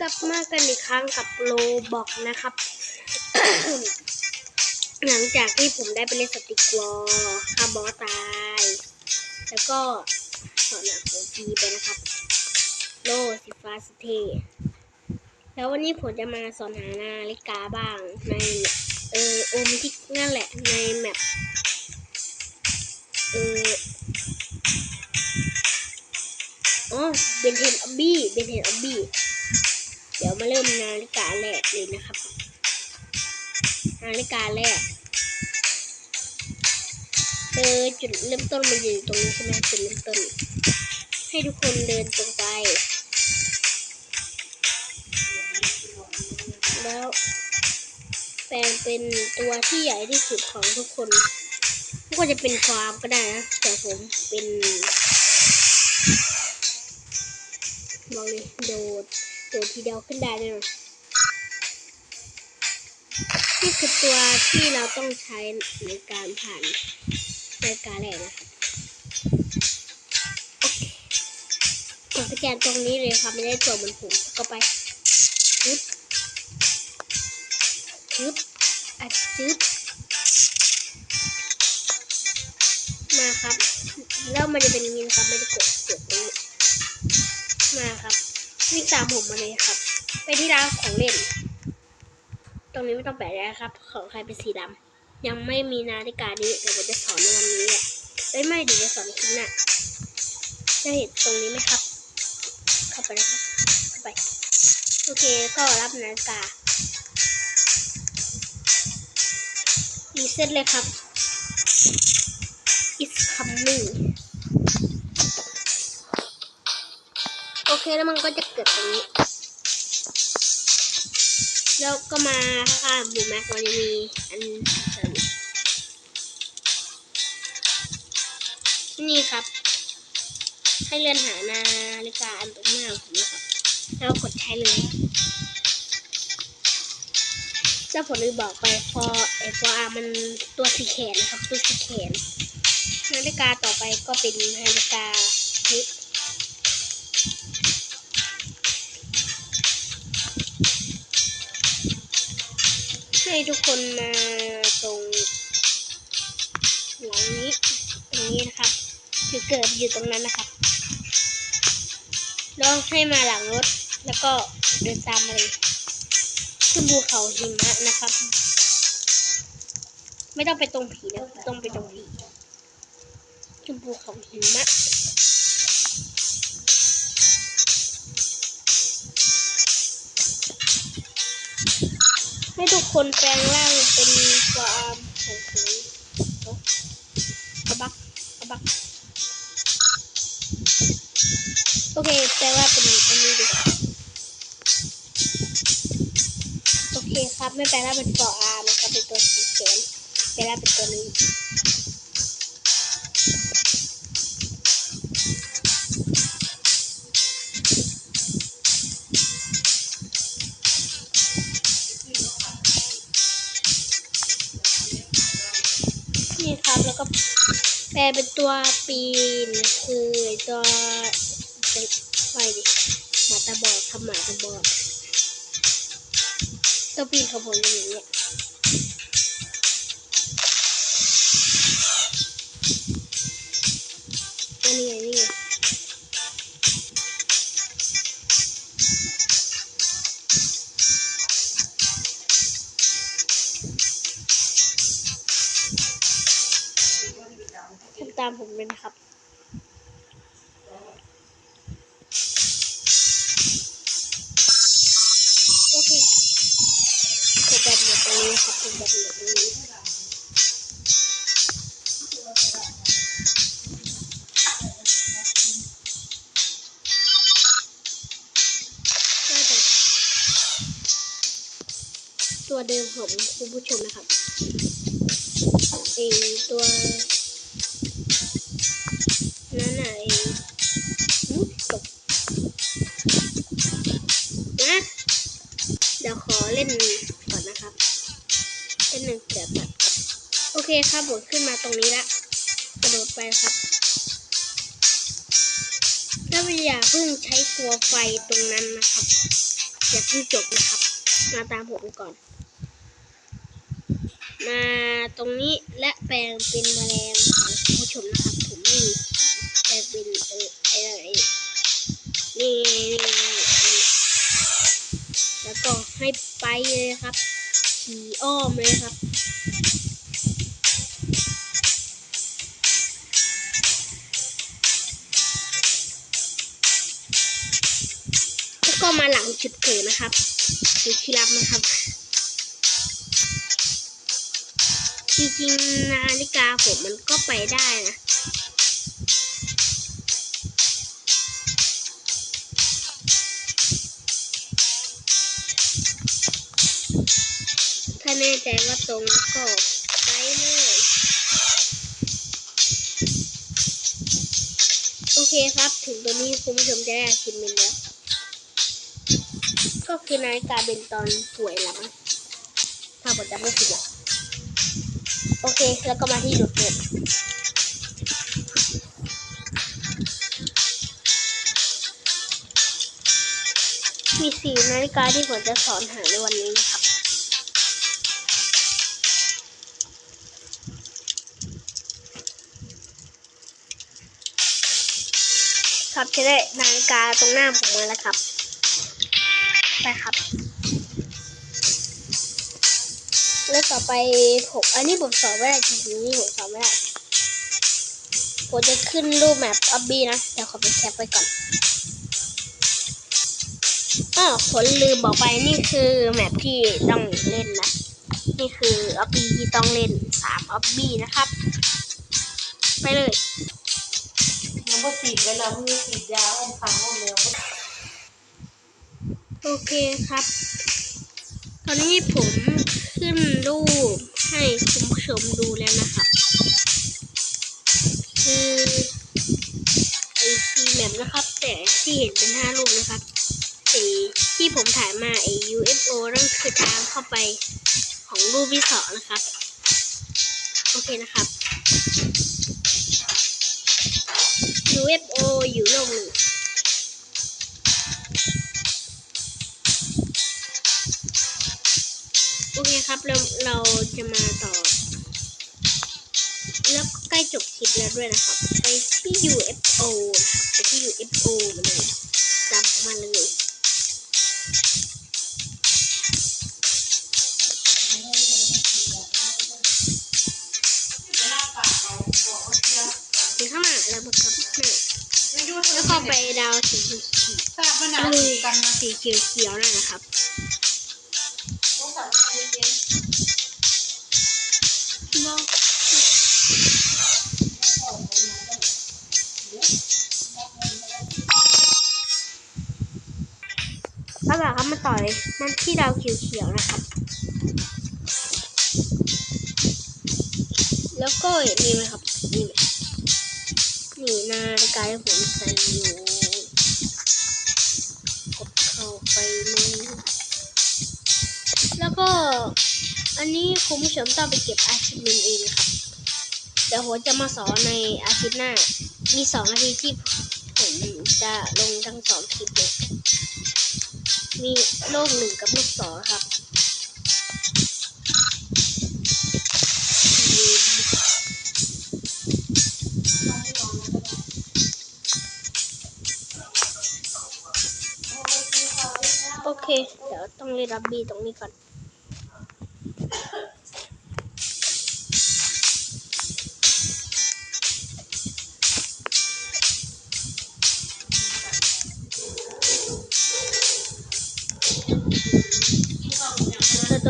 กลับมากันอีกครั้งกับโลบอกนะครับ หลังจากที่ผมได้ไปเล่นสติกวอร์คาบอสตาย แล้วก็สอนหนักของพีไปนะครับ โลสีฟ้าสเท แล้ววันนี้ผมจะมาสอนหานาฬิกาบ้างในเออโอมทิกนั่นแหละในแมปเอออ๋อเบนเทนออบบี้เบนเทนออบบี้ เดี๋ยวมาเริ่มนาฬิกาแรกเลยนะครับ นาฬิกาแรกเออจุดเริ่มต้นมันอยู่ตรงนี้ใช่ไหมจุดเริ่มต้น ให้ทุกคนเดินตรงไป แล้วแปลงเป็นตัวที่ใหญ่ที่สุดของทุกคนทุกคนจะเป็นฟาร์มก็ได้นะแต่ผมเป็นบอกเลยโดด โดดทีเดียวขึ้นได้แน่นอนนี่คือตัวที่เราต้องใช้ในการผ่านรายการแรกนะครับโอเคกดสแกนตรงนี้เลยครับไม่ได้ตัวเหมือนผมก็ไปปึ๊บปึ๊บอัดจึ๊บมาครับ แล้วมันจะเป็นอย่างนี้นะครับไม่ได้กดกดตรงนี้มาครับ วิ่งตามผมมาเลยครับ ไปที่ร้านของเล่น ตรงนี้ไม่ต้องแปะแล้วครับ ของใครเป็นสีดำยังไม่มีนาฬิกานี้เดี๋ยวผมจะสอนในวันนี้แหละเอ้ยไม่เดี๋ยวจะสอนในคลิปหน้าจะเห็นตรงนี้ไหมครับ เข้าไปเลยครับเข้าไป โอเคก็รับนาฬิการีเซ็ตเลยครับ it's coming แล้วมันก็จะเกิดตรงนี้ แล้วก็มาข้าบูแม็กมันจะมีอันเสริมนี่ครับ ให้เลื่อนหานาฬิกาอันตรงหน้าผมนะครับแล้วกดใช้เลยเจ้าผมลืมบอกไปพอไอพออามันตัวสีแขนนะครับตัวสีแขนนาฬิกาต่อไปก็เป็นนาฬิกานี้ ให้ทุกคนมาตรงหลังนี้ตรงนี้นะครับคือเกิดอยู่ตรงนั้นนะครับแล้วให้มาหลังรถ แล้วก็เดินตามมาเลยขึ้นภูเขาหิมะนะครับ ไม่ต้องไปตรงผีนะต้องไปตรงผีขึ้นภูเขาหิมะ ให้ทุกคนแปลงร่างเป็นฟาร์มของผมกระบักกระบัก โอเคแปลว่าเป็นอันนี้ดีกว่าโอเคครับ ไม่แปลว่าเป็นฟาร์อาร์นะครับเป็นตัวสีเขียวแปลว่าเป็นตัวนี้ นี่ครับแล้วก็แปลเป็นตัวปีนคือตัวไปดิหมาตาบอดทำหมาตาบอดตัวปีนของผมเป็นอย่างเงี้ย ตามผมเลยนะครับ โอเคกดแบบหมือนตรงนี้ครับกดแบบหมือนตรงนี้ตัวเดิมของคุณผู้ชมนะครับไอตัว คครับผมขึ้นมาตรงนี้ละกระโดดไปครับถ้าอย่าเพิ่งใช้ตัวไฟตรงนั้นนะครับ อย่าเพิ่งจบนะครับ มาตามผมก่อน มาตรงนี้และแปลงเป็นแมลงของผู้ชมนะครับ ผมไม่มี จุดที่รับนะครับ จริงๆนาฬิกาผมมันก็ไปได้นะถ้าแน่ใจว่าตรงแล้วก็ไปเลยโอเคครับ ถึงตรงนี้คุณผู้ชมจะได้อาชิมเมนแล้ว ก็คือนาฬิกาเป็นตอนป่วยแล้วมั้งถ้าผมจำไม่ผิดอะโอเค แล้วก็มาที่จุดเกิดมีสี่นาฬิกาที่ผมจะสอนหาในวันนี้นะครับ ครับจะได้นาฬิกาตรงหน้าผมมาแล้วครับ ไปครับ แล้วต่อไปผมอันนี้ผมสอนไม่ได้จริงๆนี่ผมสอนไม่ได้ผมจะขึ้นรูปแมปอับบี้นะเดี๋ยวขอไปแคปไว้ก่อนอ้าวผมลืมบอกไปนี่คือแมปที่ต้องเล่นนะ นี่คืออับบี้ที่ต้องเล่นสามอับบี้นะครับ ไปเลยยังบ่ฉีดเวลามือฉีดยาอมฟังอมเร็ว โอเคครับ ตอนนี้ผมขึ้นรูปให้คุณผู้ชมดูแล้วนะครับ คือไอซีแมปนะครับ แต่ที่เห็นเป็นห้ารูปนะครับไอที่ผมถ่ายมาไอ UFO นั่นคือทางเข้าไปของรูปที่สองนะครับ โอเคนะครับ UFO อยู่โลกหนึ่ง ครับเราเราจะมาต่อ แล้วก็ใกล้จบคลิปแล้วด้วยนะครับ ไปที่ UFO นะครับไปที่ UFO มาเลย แล้วแบบครับมาต่อเลย มันที่ดาวเขียวๆนะครับ แล้วก็นี่ไหมครับนี่ไหมนี่นาฬิกาที่ผมใส่อยู่กดเข้าไปเลยแล้วก็อันนี้คุณผู้ชมต้องไปเก็บอาชีพเมนเองนะครับ เดี๋ยวผมจะมาสอนในอาทิตย์หน้า มีสองนาทีที่ผมจะลงทั้งสองคลิปเลย มีโลกหนึ่งกับโลกสองครับโอเค เดี๋ยวต้องเลยนรับบีตรงนี้ก่อน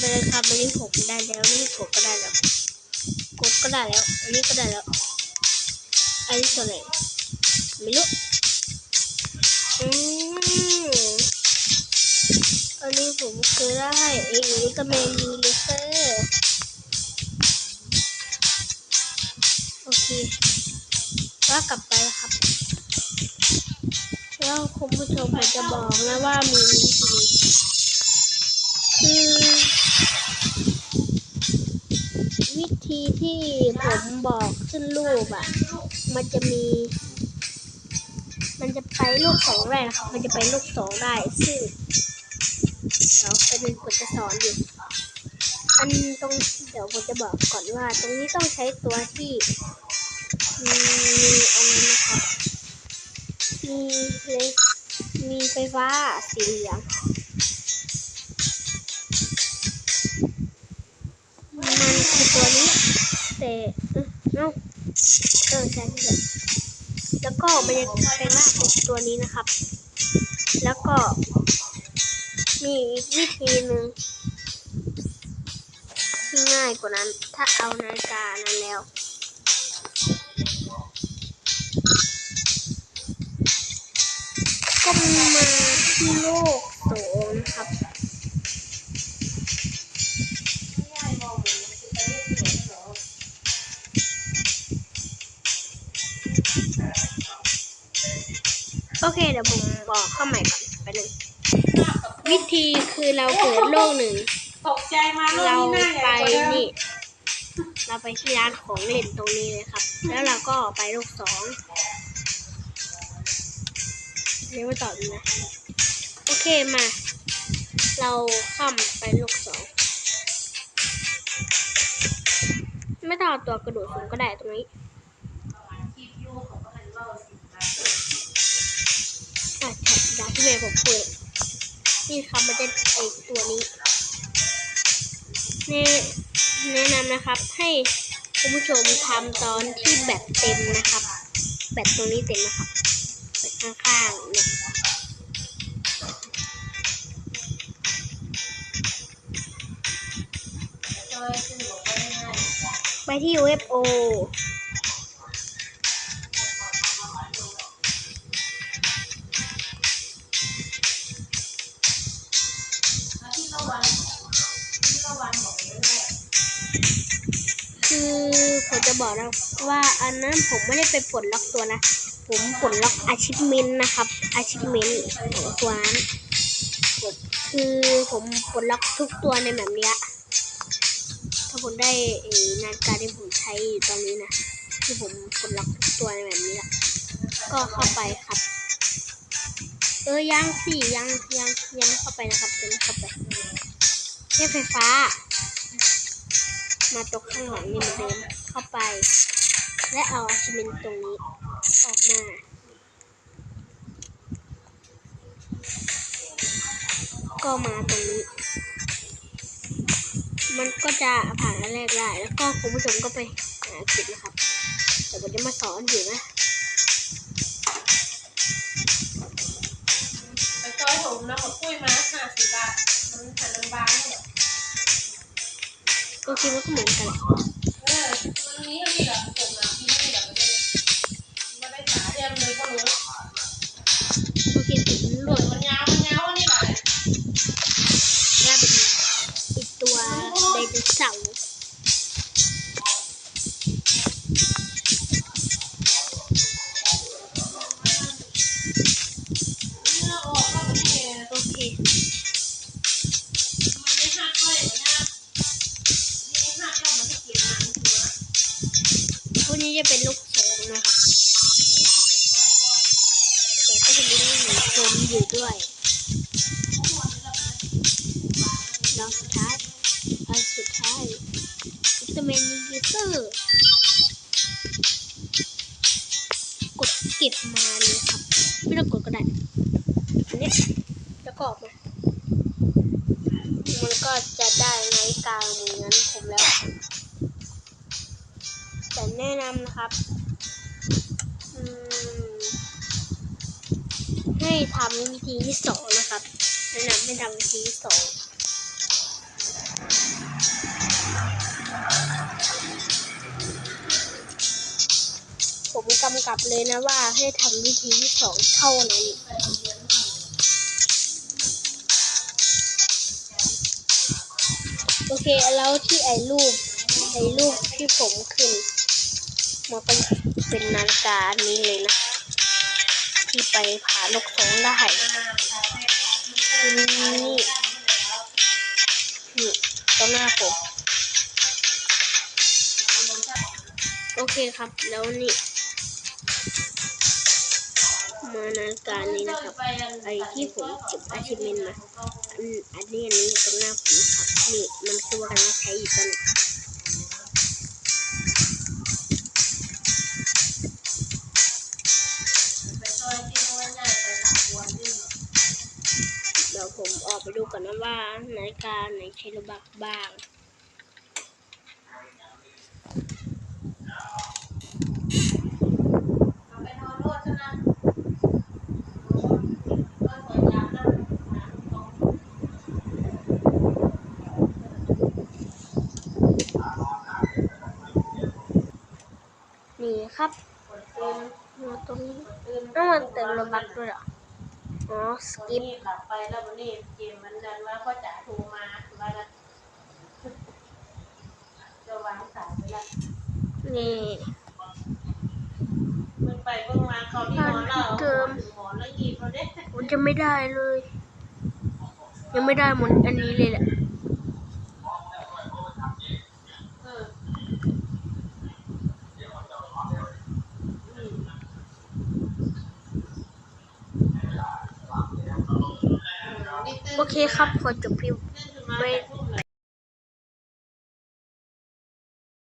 เธอตัวไปเลยครับอันนี้ผมได้แล้วนี่ผมก็ได้แล้วกดก็ได้แล้ว อันนี้ก็ได้แล้ว อันนี้ตัวไหนไม่รู้อืมอันนี้ผมคือได้เองนี่ก็เมนูเลเซอร์โอเคว่ากลับไปแล้วครับ แล้วคุณผู้ชมผมจะบอกนะว่ามีวิธีคือ วิธีที่ผมบอกขึ้นรูปอะ มันจะมี มันจะไปลูกสองได้นะครับ มันจะไปลูกสองได้ ซึ่งเป็นผมจะสอนอยู่ อันตรงเดี๋ยวผมจะบอกก่อนว่า ตรงนี้ต้องใช้ตัวที่มีอันนั้นนะครับ มีเลยมีไฟฟ้าสีเหลือง แต่เอ้าเออใช่ใช่แล้วก็มันจะเป็นว่าเป็นตัวนี้นะครับ แล้วก็ มีอีกวิธีหนึ่งที่ง่ายกว่านั้น ถ้าเอานาฬิกานั้นแล้วก็มาที่โลกโส ดี๋ยวผมบอกเข้าใหม่ก่อนไปหนึ่งวิธีคือเราเปิดโลกหนึ่ง ตกใจมาโลกเรานี้หน้าใหไปญ่กว่าเดิมนี่ เราไปที่ร้านของเล่นตรงนี้เลยครับ แล้วเราก็ไปโลกสองเรียกว่าต่อดีนะ โอเคมา เราข้ามไปโลกสอง ไม่ต้องเอาตัวกระโดดสูงก็ได้ตรงนี้ คลิปยูของก็มันเล่าสิมาอะาที่เมย์ผมเปิดนี่ครับมันจะไอตัวนี้แนะแนะนำนะครับให้คุณผู้ชมทำตอนที่แบตเต็มนะครับ แบตตรงนี้เต็มนะครับแบตข้างๆเนี่ยไปที่ UFO นะว่าอันนั้นผมไม่ได้ไปปลดล็อกตัวนะ ผมปลดล็อกอาชิพเมนนะครับอาชิพเมนของตัวนั้นผมคือผมปลดล็อกทุกตัวในแบบนี้ถ้าผมได้นาฬิการที่ผมใช้อยู่ตอนนี้นะที่ผมปลดล็อกทุกตัวในแบบนี้ละก็เข้าไปครับ เออยังสิยังยังยังไม่เข้าไปนะครับยังไม่เข้าไปใช้ไฟฟ้า มาตกข้างหลังนี่เหมือนเดิม เข้าไป และเอาอาชิเมนตรงนี้ ออกมาก็มาตรงนี้ มันก็จะผ่านอันแรกได้ แล้วก็คุณผู้ชมก็ไปหาคลิปนะครับ แต่ผมจะมาสอนอยู่นะไปจอยผมนะหมดกุ้ยมาห้าสิบบาท มันหันมันบางเนี่ยก็คิดว่าก็เหมือนกันแหละเออวั นี้ก็มีแบบผมนะที่ไม่แบบไม่ได้ม่ได้สาเทียมเลยก็รู้โอเคถึงหลุดมันยาวมันยาวอันนี้แบบน่าเป็นอีกตัวไดโนเสาร์ อันสุดท้ายอุตาแมนยูเซอร์กดเก็บมาเลยครับ ไม่ต้องกดก็ได้ อันนี้แล้วก็ออกมา มันก็จะได้ไงกลางเหมือนผมแล้ว แต่แนะนำนะครับให้ทำวิธีที่สองนะครับแนะนำให้ทำวิธีที่สอง ผมกำกับเลยนะว่าให้ทำวิธีที่สองเท่านั้นโอเคแล้วที่ไอ้รูปไอ้รูปที่ผมขึ้นมันก็เป็นนาฬิกาอันนี้เลยนะ ที่ไปผาลกสองได้นี่นี่ต้นหน้าผม โอเคครับ แล้วนี่ มานากานี้นะครับไอที่ผมเก็บ achievement มาอันอันนี้อันนี้ตรงหน้าผมครับนี่มันคือว่าการใช้อยู่ตอนนี้ไปซอยที่ว่าง่ายไปหลักวันนี่เดี๋ยวผมออกไปดูก่อนนะว่านาฬิกาไหนใช้ระบักบ้าง เอาไปนอนรถซะนะก็สวยงามนะของ นี่ครับคนตื่นมาตรงนี้ตื่นต้องมันเติมระบักด้วยเหรออ๋อสวันกิปนี้หลับไปแล้ววันนี้เกมมันดันว่าพ่อจ๋าโทรมาว่าจะจะวางสายไปละนี่มึงไปเบิ่งมาเขาที่นอนเราถึงหอนแล้วหยิบเราเด้ผมจะไม่ได้เลย ยังไม่ได้หมดอันนี้เลยแหละ เอออืม โอเคครับขอจบพิมพ์ไว้